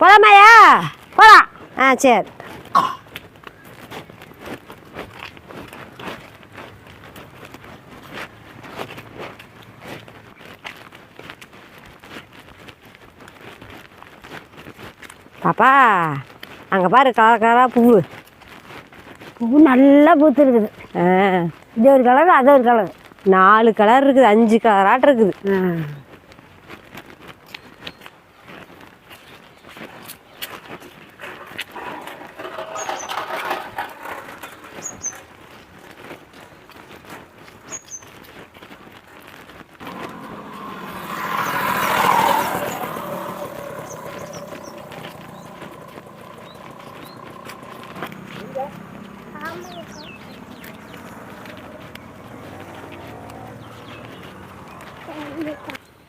போலாமாயா? போகலாம் ஆ சரி. பாப்பா அங்கே பாரு கலர் கலராக பூவு. பூ நல்லா பூத்து இருக்குது ஆ. இது ஒரு கலர் அது ஒரு கலர். நாலு கலர் இருக்குது அஞ்சு கலராட்டம் இருக்குது ஆ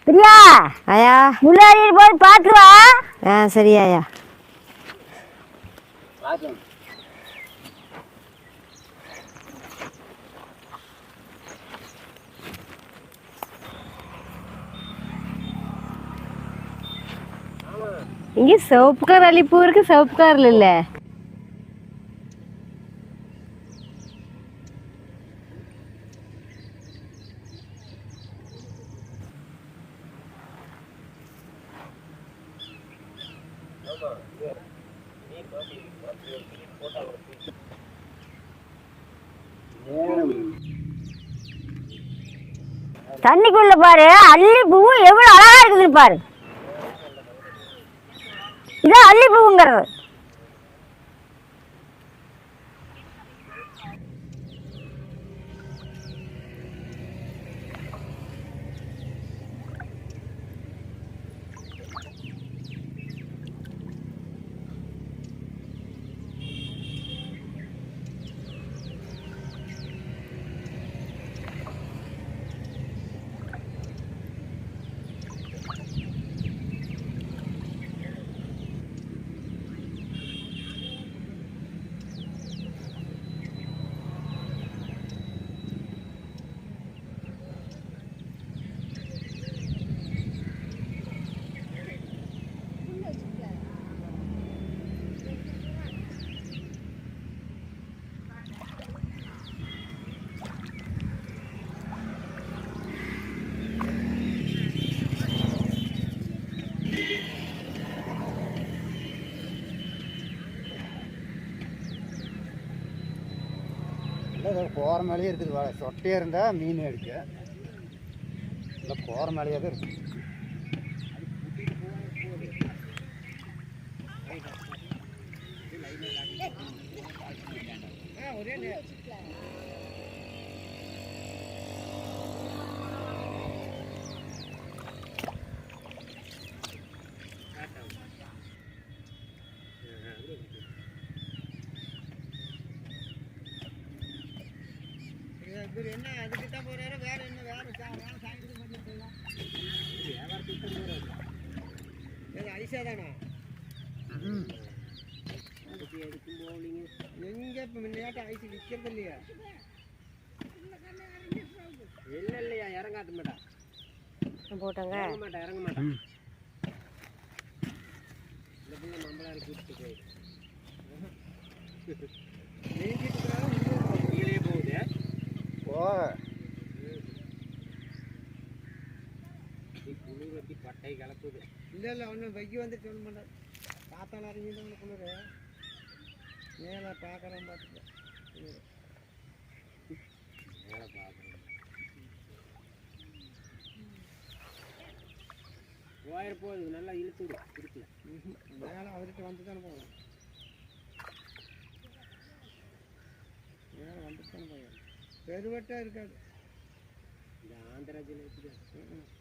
பிரியா ஆயா முன்னாடி போய் பார்த்து வா ஆ சரி ஆயா இங்கே சிவப்பு கலர் அள்ளிப்பூ இருக்கு சிவப்பு கலர்ல இல்ல. தண்ணிக்குள்ள பாரு அல்லி பூவும் எவ்வளவு அழகா இருக்குதுன்னு பாரு. இதான் அல்லி பூவுங்கிறது. இல்லை போகிற மேலேயே இருக்குது வாழை சொட்டையே இருந்தால் மீன் எடுக்க. இல்லை போகிற மேலேயே தான் இருக்குது என்ன அதுக்கு தான் போகிறாரு வேறு என்ன வேறு வேலை சாயந்தரம் பண்ணிட்டு தானா எங்கே இப்போ முன்னையாட்டம் ஐஸ் விற்கிறது இல்லையா இல்லை இல்லையா இறங்காட்ட மாட்டா போட்டாங்க இறங்க மாட்டா இறங்க மாட்டா இந்த பிள்ளை நம்மளா கூப்பிட்டு போகுது ஓ குளிர் வட்டி பட்டை கலப்புது இல்லை இல்லை ஒன்றும் வைக்க வந்து சொல்ல மாட்டேன் காத்தால இறங்கி குளிர் மேலே பார்க்குறேன் பார்த்துக்க மேலே பார்க்குறேன் போயிட போகுது நல்லா இழுத்து விடு இருக்குல்ல மேலே அவர்கிட்ட வந்து தானே போகணும். மேலே வந்து தானே போகணும். பெருவட்டாக இருக்காது. இந்த ஆந்திரா ஒன்று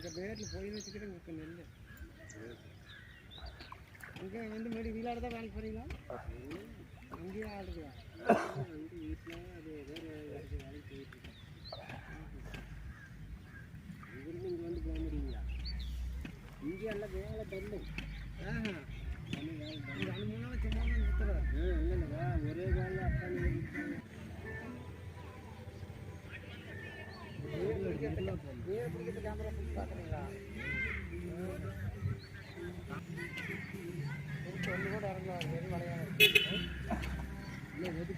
ఇంకా பேரில் పోయి வச்சுக்கிட்டு உங்களுக்கு நெல் இங்கே வந்து மறுபடியும் வீலாடு தான் வேலைக்கு போகிறீங்களா அங்கேயே ஆடுறியா வந்து வீட்டில் அது வேறு வேலைக்கு வேலைக்கு போயிட்டு இங்கிருந்து இங்கே வந்து போக முடியுங்களா இங்கே எல்லாம் வேலை தள்ளு ஆஹா. ரெண்டு ஒரே காலில் அப்பா நீங்கள் பிடிக்கிற கேமரா பிடிச்சி பார்க்குறீங்களா ஒன்று கூட வெறும்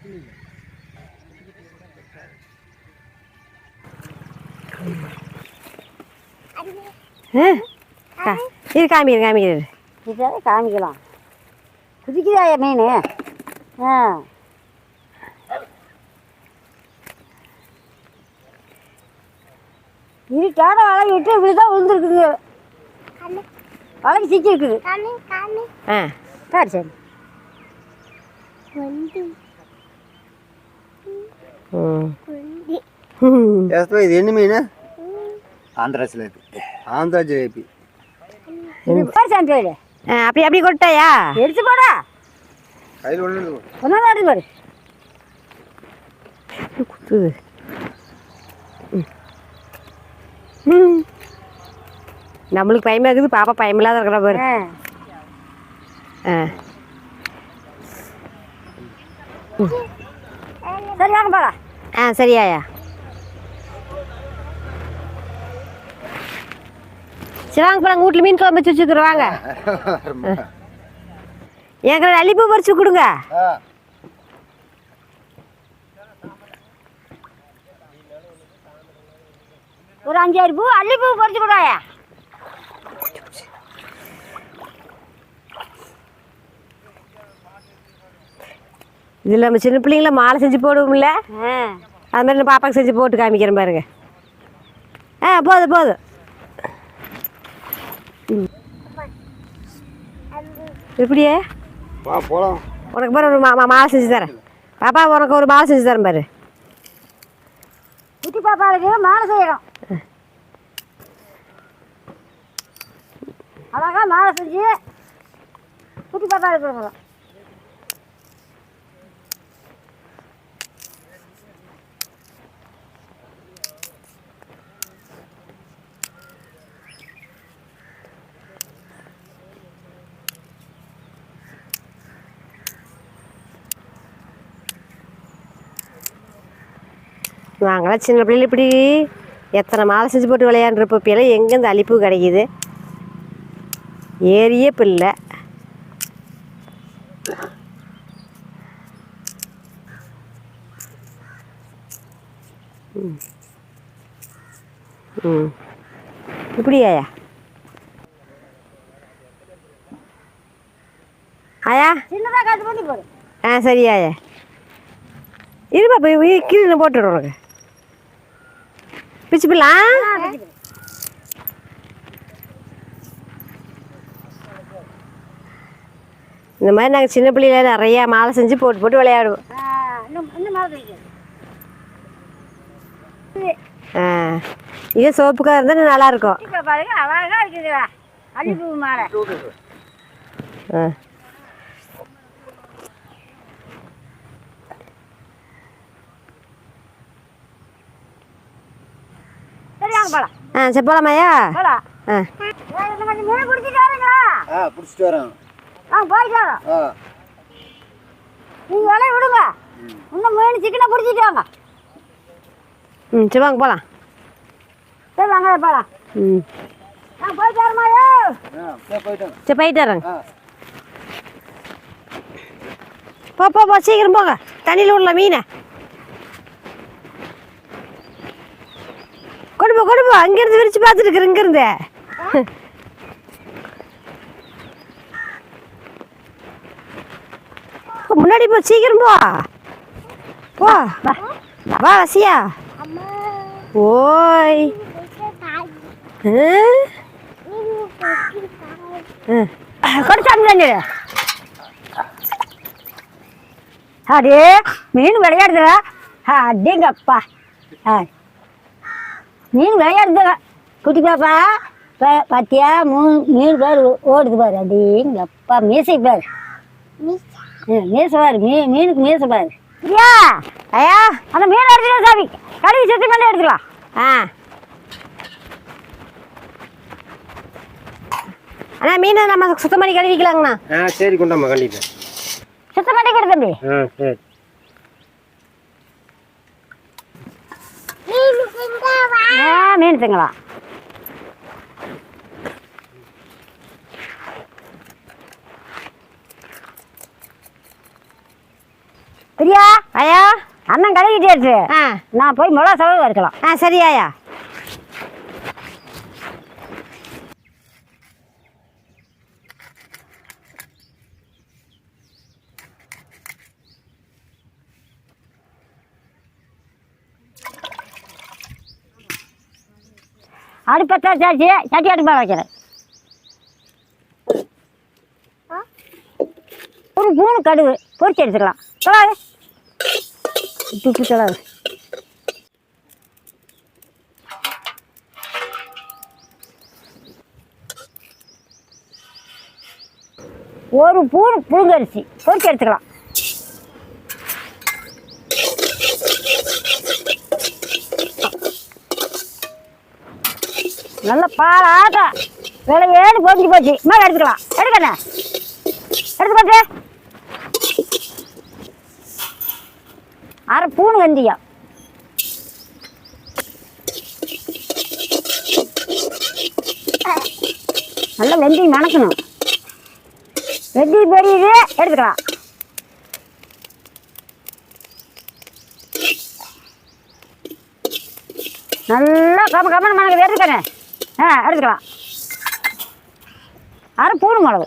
இல்லை இல்லை. காமிக்கிற காமிக்கிற இதை காமிக்கலாம்? குதிக்குதாயா மீன்? ஆ. இருட்டான வலை விட்டு இப்படி தான் விழுந்துருக்குங்க வலைக்கு சிக்கி இருக்குது. ஆ சரி. சரி. இது என்ன மீன்? ஆந்திரா ஜிலேபி ஆந்திரா ஜிலேபி பாரு அப்படி அப்படி கொட்டாயா எடுத்து போடா. கையில் ஒன்று போடு குத்துது ம். ம். நம்மளுக்கு பயமா இருக்குது பாப்பா பயமில்லாத இருக்கிற பாரு. ஆ. ஆ. சரி வாங்க போடா ஆ சரியாயா சரி வாங்க போலாம். வீட்டில் மீன் குழம்பு வச்சு வச்சுக்கிறோம் வாங்க. எனக்கு அள்ளிப்பூ பறிச்சு கொடுங்க. ஒரு அஞ்சாறு பூ அள்ளி பூ பறிச்சு கூடாயா இதில் நம்ம சின்ன பிள்ளைங்கள மாலை செஞ்சு போடுவோம்ல? அது மாதிரி நான் பாப்பாக்கு செஞ்சு போட்டு காமிக்கிறேன் பாருங்க. ஆ போதும் போதும். எப்படியே? உனக்கு பாரு ஒரு மா மா- மாலை செஞ்சு தரேன். பாப்பா உனக்கு ஒரு மாலை செஞ்சு தரேன் பாரு. குட்டி பாப்பாளுக்கு மாலை செய்யணும். அழகா மாலை செஞ்சு குட்டி பாப்பா கொடுக்கணும் நாங்களாம் சின்ன பிள்ளைல இப்படி எத்தனை மாலை செஞ்சு போட்டு விளையாண்டுருப்போம். இப்போலாம் எங்கே இந்த அழிப்பு கிடைக்குது? ஏரியே இல்லை ம். ம். இப்படியாயா ஆயா? சின்னதாக கட்டு பண்ணி போடு. ஆ சரியாயா இருப்பா போய் கீழே போட்டுடுறோம் உனக்கு. பிச்சு போடலாம் ஆ, கட்டி போடு. இந்த மாதிரி நாங்கள் சின்ன பிள்ளையில நிறையா மாலை செஞ்சு போட்டு போட்டு விளையாடுவோம். ஆ, இதே சோப்புக்காக இருந்தால் நல்லாயிருக்கும் குட்டி பாப்பாளுக்கு அழகா இருக்குதுடா. அள்ளி பூ மாலை. ஆ. ஆ சரி ஆ. ஏய், இன்னும் ஆ ஆ. நீங்கள் விலைய விடுங்க. இன்னும் மீன் சிக்கனை பிடிச்சிட்டு வாங்க. ம் சரி வாங்க போகலாம் சரி வாங்க போகலாம் ம். நான் போயிட்டு வரமாயோ சரி போயிட்டு வரேங்க. போ போ போ சீக்கிரம் போங்க. தண்ணியில் விடலாம் மீனை. கொண்டு போ கொண்டு போ. அங்கேருந்து விரிச்சு பார்த்துட்டு இருக்கிற இங்கேருந்து. முன்னாடி போ சீக்கிரம் போ. போ. வா. வசியா. ஓய். கொடுத்தாங்க அடே மீன் விளையாடுதுடா அடேங்கப்பா. மீன் விளையாடுதுடா குட்டி பாப்பா பா- பாத்தியா? மூணு மீன் பேர் ஓடுது பாரு. அடேங்கப்பா மீசை பாரு. ம், மீசை பாரு மீ மீனுக்கு மீசை பாரு. ஐயா ஐயா அந்த மீன் எடுத்துக்கலாம் சாமி. கழுவி சுத்தம் பண்ணி எடுத்துக்கலாம் ஆ. அண்ணா மீனை நம்ம சுத்தம் பண்ணி கழுவிக்கலாங்கண்ணா ஆ சரி கொண்டாம்மா கண்டிப்பாக சுத்தம் பண்ணி கொடு தம்பி. ஆ சரி. ஆ மீன் திங்கலாம் எல்லாம் கழுவிட்டே இருக்கு. ஆ. நான் போய் மிளகா செலவு இருக்கலாம் ஆ சரியாயா அடுப்பத்தான் சாச்சி சட்டி அடுப்பா வைக்கிறேன். ஒரு மூணு கடுகு பொரிச்சு எடுத்துக்கலாம். சொல்லாது துட்டு ஒரு பூணு புழுங்கரிசி பொரிச்சு எடுத்துக்கலாம். நல்ல பாலாட்டா விலை ஏழு பொறிஞ்சு போச்சு. மேலே எடுத்துக்கலாம். எடுக்கண்ணே. எடுத்து போட்டு அரை பூணு வெந்தயம் நல்லா வெந்தயம் மணக்கணும் வெந்தயம் பொரியுது எடுத்துக்கலாம். நல்லா கம கமன் மணக்குது எடுத்துக்கண்ணே ஆ எடுத்துக்கலாம். அரை பூணு மிளகு.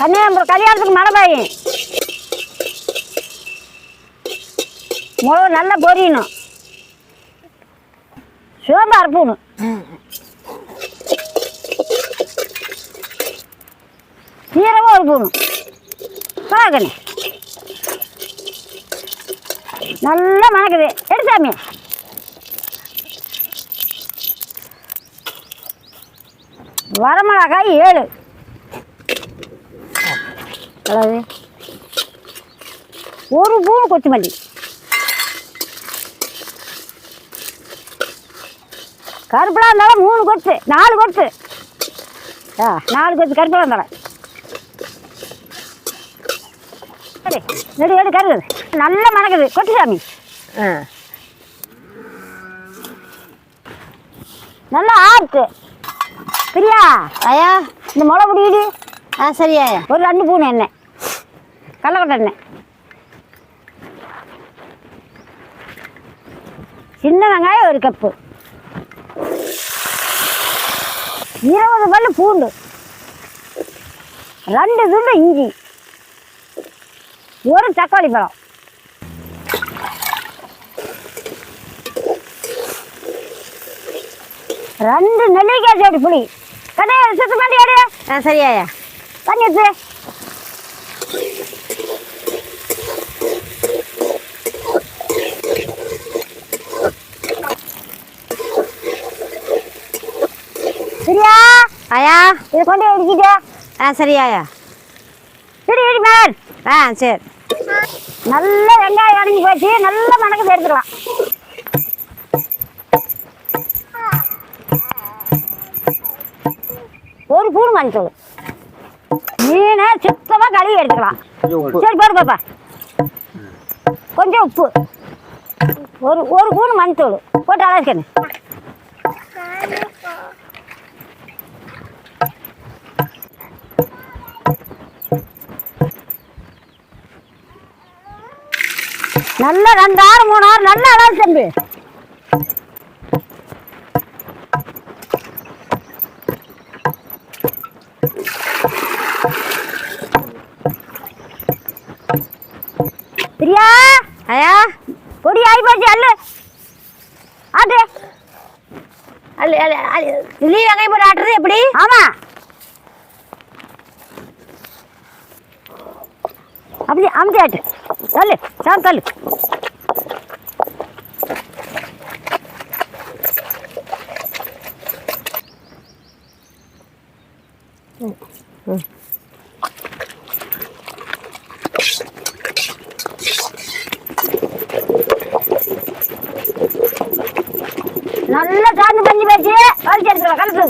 கன்னியாகுமரி கல்யாணத்துக்கு மழை பாயும் மிளகு நல்லா பொரியணும். சோம்பா அரைப்பணும் சீரகம் ஒரு பார்க்கணும் நல்லா மணக்குது. எடுத்தாமே வரமிளகாய் ஏழு. ஒரு பூ கொத்தமல்லி. கருப்பலா இருந்தாலும் மூணு கொத்து நாலு கொத்து. ஆ நாலு கொத்து கருப்பலா இருந்தாலும். சரி ரெடி எடு கருது நல்லா மணக்குது. கொத்து சாமி. ஆ. நல்லா ஆறுத்து. பிரியா ஐயா இந்த முளை பிடிக்குது. ஆ சரியாயா ஒரு ரெண்டு பூணு எண்ணெய் கடலக்கொட்டை எண்ணெய் சின்ன வெங்காயம் ஒரு கப்பு. இருபது பல்லு பூண்டு. ரெண்டு துண்டு இஞ்சி. ஒரு தக்காளி பழம். ரெண்டு நெல்லிக்காய் செடி புளி. கடையை சுத்தம் பண்ணி எடு ஆ சரியாயா தண்ணி எடுத்து சரியா ஐயா இதை கொண்டு போய் இடிக்கிட்டு ஆ சரியாயா சரி இடி மேல். ஆ சரி. நல்ல வெங்காயம் அடங்கி போச்சு. நல்ல மணக்கு எடுத்துக்கலாம். ஒரு பூணு மஞ்சள். மீனை சுத்தமாக கழுவி எடுத்துக்கலாம். சரி பாரு பாப்பா. கொஞ்சம் உப்பு. ஒரு ஒரு பூணு மஞ்சள். போட்டு அலசிக்கணும். நல்லா ரெண்டு ஆறு மூணு ஆறு நல்லா அலசி தம்பி. பிரியா ஐயா பொடி ஆகி போச்சு அல்லு ஆட்டு. அல்ல அல்ல இதுலேயும் வெங்காயம் போட்டு ஆட்டுறது எப்படி? ஆமா. அப்படி அமுத்தி ஆட்டு. தள்ளு சாப்பிட்டு தள்ளு. நல்லா சாந்து பண்ணி பேச்சு. வலிச்சு எடுத்துக்கலாம் கலந்து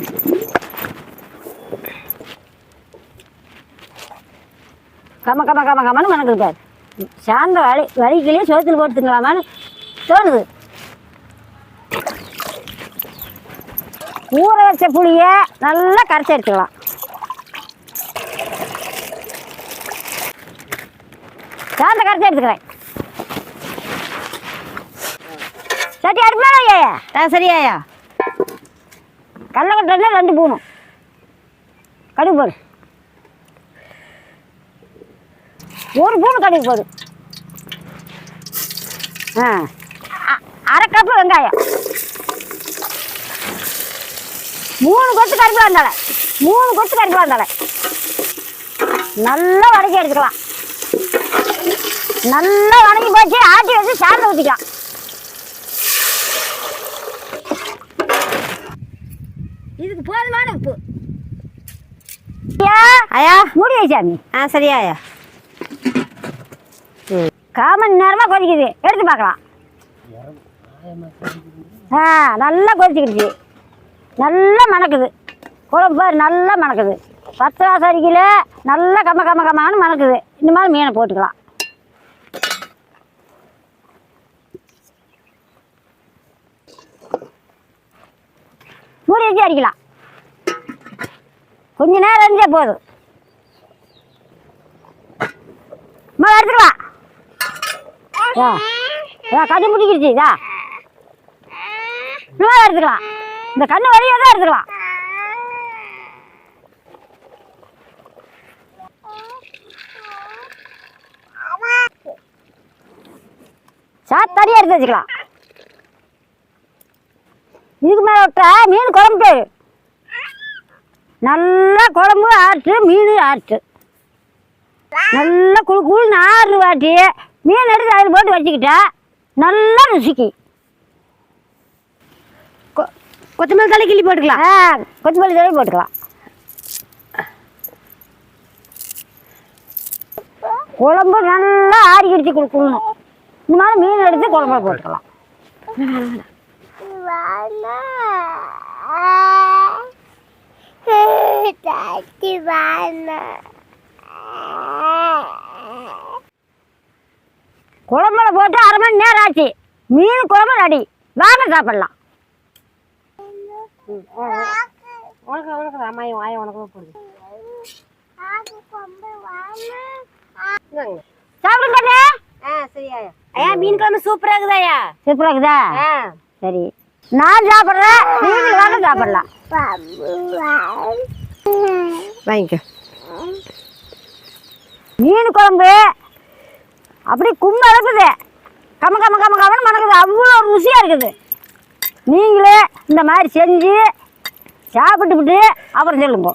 கம கம கம கமன்னு மணக்குது பாரு சாந்த வலி வலிக்கிலேயே சோத்துல போட்டுங்களாமான்னு தோணுது. ஊற வச்ச புளியை நல்லா கரைச்சி எடுத்துக்கலாம். சாந்த கரைச்சி எடுத்துக்கிறேன். சட்டி அடுப்பு ஐயா ஆ சரியாயா கடலக்கட்டை ரெண்டு பூணும். கடுகு போடு. ஒரு பூணு கடுகு போடு ஆ. அரை கப்பு வெங்காயம். மூணு கொத்து கருப்பு வந்தால. மூணு கொத்து கருப்பு வந்தால. நல்லா வதக்கி எடுத்துக்கலாம். நல்லா வதங்கி போச்சு. ஆட்டி வச்சு சாந்த ஊற்றிக்கலாம் இதுக்கு போதுமான உப்பு. ஐயா ஆயா மூடி வச்சாமி ஆ கால் காமன் நேரமாக கொதிக்குது. எடுத்து பார்க்கலாம். ஆ நல்லா கொதிச்சுக்கிடுச்சு. நல்லா மணக்குது. குழம்பு பாரு நல்லா மணக்குது. பத்து வாசம் அடிக்கல நல்லா கம்ம கம்ம கம்மான்னு மணக்குது. இந்த மாதிரி மீனை போட்டுக்கலாம். மூடி வச்சு அடிக்கலாம். கொஞ்ச நேரம் இருந்தே போதும். எடுத்துக்கலாம் ஆ கண்ணு முடிக்கிடுச்சு இதா. இன்னும் எடுத்துக்கலாம். இந்த கண்ணு வழியாக தான் எடுத்துக்கலாம். சாத் எடுத்து வச்சுக்கலாம். இதுக்கு மேலே விட்டா மீன் குழம்பு. நல்லா குழம்பு ஆட்டு மீன் ஆட்டு. நல்லா குழு குழு ஆறு வாட்டி மீன் எடுத்து அதில் போட்டு வச்சுக்கிட்டா? நல்லா ருசிக்கு. கொ- கொத்தமல்லி தலை கிள்ளி போட்டுக்கலாம். ஆ கொத்தமல்லி தழை போட்டுக்கலாம். குழம்பு நல்லா ஆறிக்கிடுச்சு குழு குழுணும் இந்த மாதிரி மீன் எடுத்து குழம்புல போட்டுக்கலாம். குழம்புல போட்டு அரை மணி நேரம் ஆச்சு. மீன் குழம்பு ரெடி. வாங்க சாப்பிடலாம். உனக்கு உனக்கு போடுது. சாப்பிடுங்க. ஆ சரியாயா ஐயா மீன் குழம்பு சூப்பரா இருக்குதாயா சூப்பரா இருக்குதா? சரி. நான் சாப்பிட்றேன். நீங்கள் வேணும் சாப்பிடலாம். வாங்கிக்கோ. மீன் குழம்பு அப்படி கும்ப அளப்புது கம கம கம கமன்னு மணக்குது. அவ்வளோ ருசியாக இருக்குது. நீங்களே இந்த மாதிரி செஞ்சு சாப்பிட்டுவிட்டு அப்புறம் சொல்லுங்க.